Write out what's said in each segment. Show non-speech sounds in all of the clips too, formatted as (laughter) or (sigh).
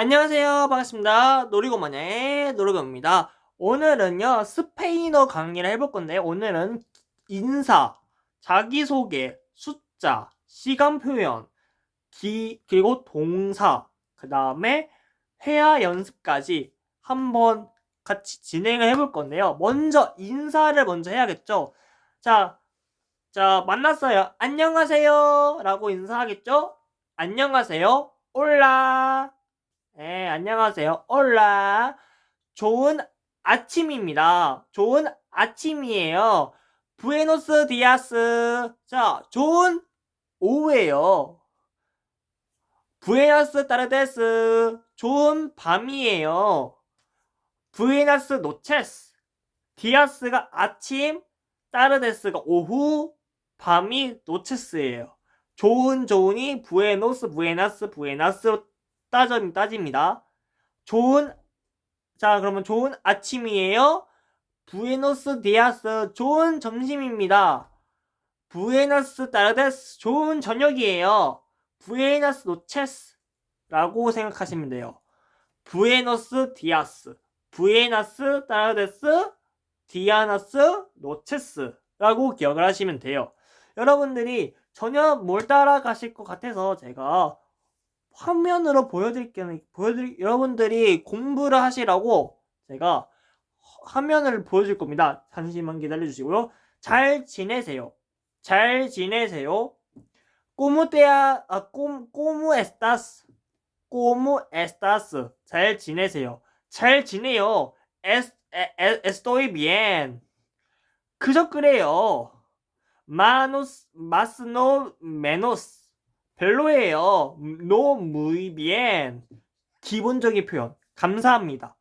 안녕하세요. 반갑습니다. 놀이고 마녀의 놀이고입니다. 오늘은요, 스페인어 강의를 해볼 건데, 오늘은 인사, 자기소개, 숫자, 시간 표현, 기, 그리고 동사, 그 다음에 회화 연습까지 한번 같이 진행을 해볼 건데요. 먼저 인사를 먼저 해야겠죠? 자, 자, 만났어요. 안녕하세요. 라고 인사하겠죠? 안녕하세요. 올라. 네, 안녕하세요. 올라. 좋은 아침입니다. 좋은 아침이에요. 부에노스 디아스. 자, 좋은 오후예요. 부에노스 따르데스. 좋은 밤이에요. 부에나스 노체스. 디아스가 아침, 따르데스가 오후, 밤이 노체스예요. 좋은 좋은이 부에노스, 부에나스, 부에나스로 따져, 따집니다. 좋은, 자, 그러면 좋은 아침이에요. 부에노스 디아스, 좋은 점심입니다. 부에노스 따르데스, 좋은 저녁이에요. 부에노스 노체스, 라고 생각하시면 돼요. 부에노스 디아스, 부에나스 따르데스, 디아나스 노체스, 라고 기억을 하시면 돼요. 여러분들이 전혀 뭘 따라가실 것 같아서 제가 화면으로 보여드릴게요. 보여드릴 여러분들이 공부를 하시라고 제가 화면을 보여줄 겁니다. 잠시만 기다려 주시고요. 잘 지내세요. 잘 지내세요. 꼬무테야 아 꼬, 꼬무 에스타스 꼬무 에스타스 잘 지내세요. 잘 지내요. 에스 에, 에, 에스토이 비엔 그저 그래요. 마노스 마스노 메노스 별로예요. No muy bien. 기본적인 표현. 감사합니다.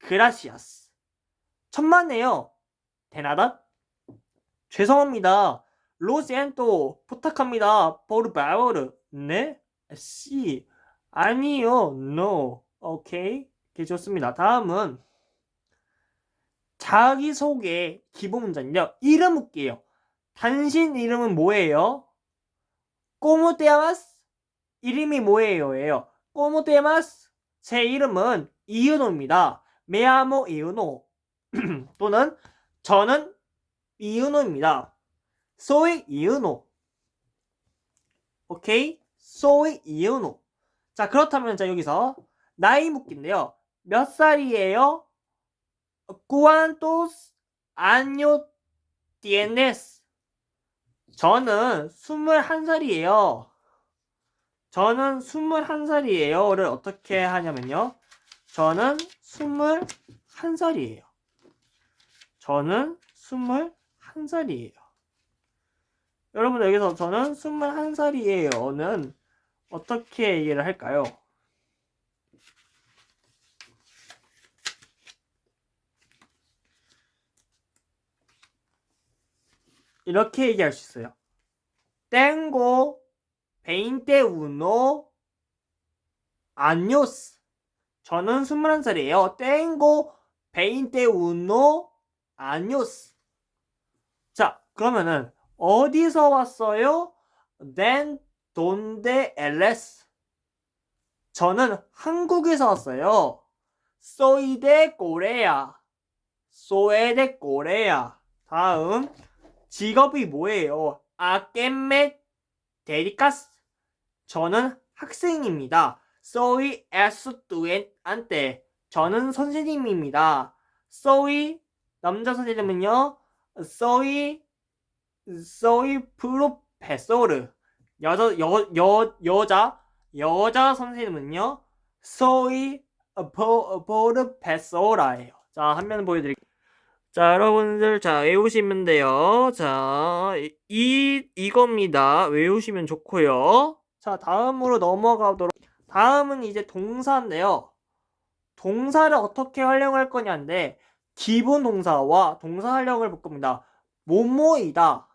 gracias. 천만에요. 대나다. 죄송합니다. lo siento. 부탁합니다. por favor. 네? 씨. 아니요. no. 오케이. 오케이, 좋습니다. 다음은 자기소개 기본 문장인데요. 이름 묻기예요. 당신 이름은 뭐예요? 꼬무 테마스 이름이 뭐예요?예요. 꼬무 테마스 제 이름은 이은호입니다. 메아모 이은호 (clears throat) 또는 저는 이은호입니다. 소이 이은호 오케이? 소이 이은호 자 그렇다면 자 여기서 나이 묻기인데요. 몇 살이에요? ¿Cuántos años tienes? 저는 21살이에요. 저는 21살이에요를 어떻게 하냐면요. 저는 21살이에요. 저는 21살이에요. 여러분 여기서 저는 21살이에요는 어떻게 얘기를 할까요? 이렇게 얘기할 수 있어요. 21 años. 저는 21살이에요. Tengo 21 años. 자, 그러면은 어디서 왔어요? Then donde eres? 저는 한국에서 왔어요. Soy de Corea. Soy de Corea. 다음 직업이 뭐예요? 아게메 데리카스. 저는 학생입니다. Soy estudiante. 저는 선생님입니다. Soy 남자 선생님은요. Soy soy profesor. 여자 여, 여 여자 여자 선생님은요. Soy profesora예요. 자, 한면 보여드릴게요. 자, 여러분들, 자, 외우시면 돼요. 자, 이, 이겁니다. 외우시면 좋고요. 자, 다음으로 넘어가도록. 다음은 이제 동사인데요. 동사를 어떻게 활용할 거냐인데, 기본 동사와 동사 활용을 볼 겁니다. 뭐뭐이다.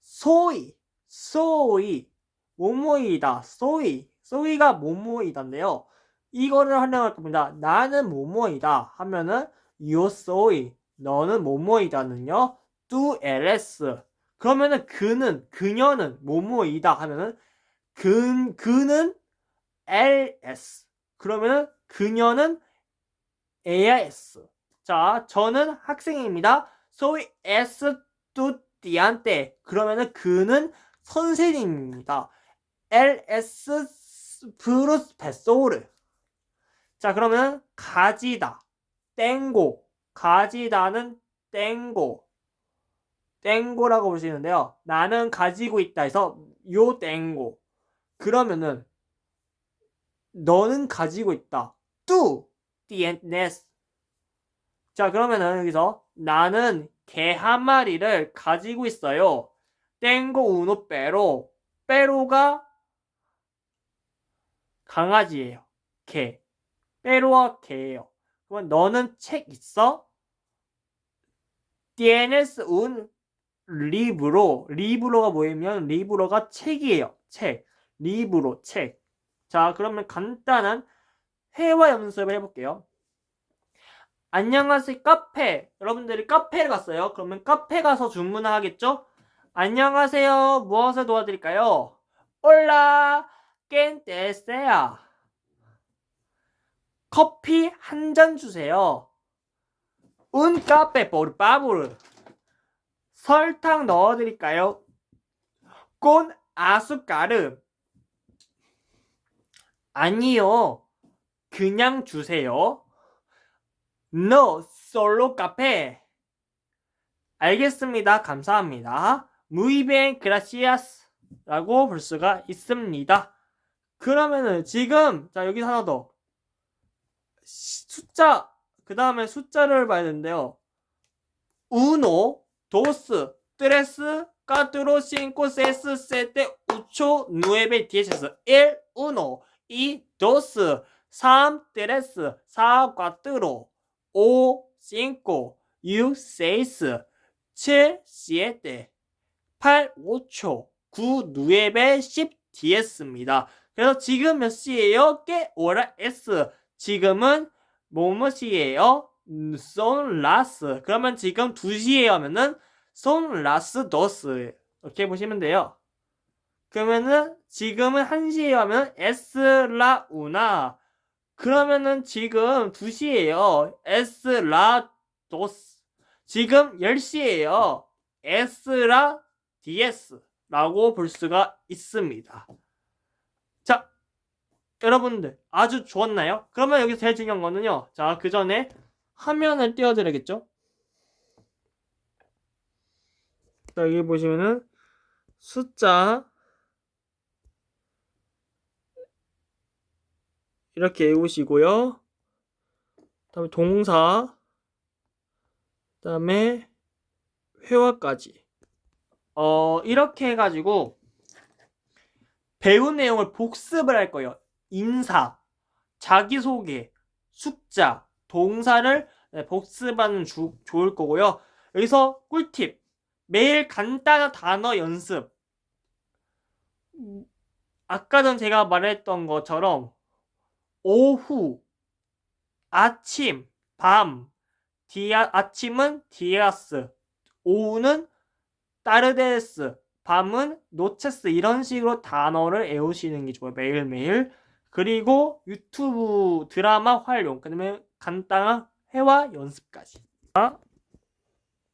소이, 소이, 뭐뭐이다. 소이, 소이가 뭐뭐이다인데요. 이거를 활용할 겁니다. 나는 뭐뭐이다 하면은 yo soy 너는 뭐뭐이다는요. tú eres. 그러면은 그는 그녀는 뭐뭐이다 하면은 그 그는 ls. 그러면은 그녀는 AIS. 자, 저는 학생입니다. Soy estudiante. 그러면은 그는 선생님입니다. Es profesor. 자, 그러면 가지다. 땡고. 가지다는 땡고. 땡고라고 볼 수 있는데요. 나는 가지고 있다 해서 요 땡고. 그러면은 너는 가지고 있다. tú tienes. 자, 그러면은 여기서 나는 개 한 마리를 가지고 있어요. 땡고 우노 빼로. 빼로가 강아지예요. 개. 빼로와 개예요. 그러면 너는 책 있어? tienes un libro. 리브로가 뭐냐면 리브로가 책이에요. 책. 리브로 책. 자, 그러면 간단한 회화 연습을 해 볼게요. 안녕하세요, 카페. 여러분들이 카페를 갔어요. 그러면 카페 가서 주문을 하겠죠? 안녕하세요. 무엇을 도와드릴까요? 올라, 깬테세야. 커피 한 잔 주세요. un café por favor. 설탕 넣어드릴까요? con azúcar. 아니요. 그냥 주세요. No, solo café. 알겠습니다. 감사합니다. Muy bien, gracias. 라고 볼 수가 있습니다. 그러면은 지금 자 여기 하나 더 시- 숫자 그 다음에 숫자를 봐야 되는데요. uno, dos, tres, cuatro, cinco, seis, siete, ocho, nueve, diez, el, uno, y dos, 삼, tres, 사, cuatro, 오, cinco, 육, seis, 칠, siete, 팔, ocho, 구, nueve, 십, diez입니다. 그래서 지금 몇 시예요? 게 오라 s. 지금은 뭐뭐시예요? son las. 그러면 지금 2시에 하면은 son las dos. 이렇게 보시면 돼요. 그러면은 지금은 1시에 하면 es la una. 그러면은 지금 2시에요. es la dos. 지금 10시에요. es la diez. 라고 볼 수가 있습니다. 자, 여러분들 아주 좋았나요? 그러면 여기서 제일 중요한 거는요. 자, 그 전에 화면을 띄워드려야겠죠? 자, 여기 보시면은 숫자 이렇게 외우시고요. 다음에 동사 그다음에 회화까지 어 이렇게 해가지고 배운 내용을 복습을 할 거예요. 인사, 자기소개, 숫자, 동사를 네, 복습하는 주, 좋을 거고요. 여기서 꿀팁. 매일 간단한 단어 연습. 음, 아까 전 제가 말했던 것처럼 오후, 아침, 밤, 디아, 아침은 디아스, 오후는 따르데스, 밤은 노체스 이런 식으로 단어를 외우시는 게 좋아요. 매일매일. 그리고 유튜브 드라마 활용, 그 다음에 간단한 회화 연습까지. 자,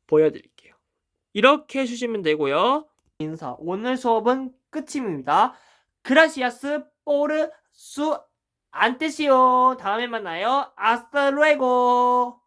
보여드릴게요. 이렇게 해주시면 되고요. 인사. 오늘 수업은 끝입니다. 그라시아스 포르 수 안테시오. 다음에 만나요. 아스타 루에고.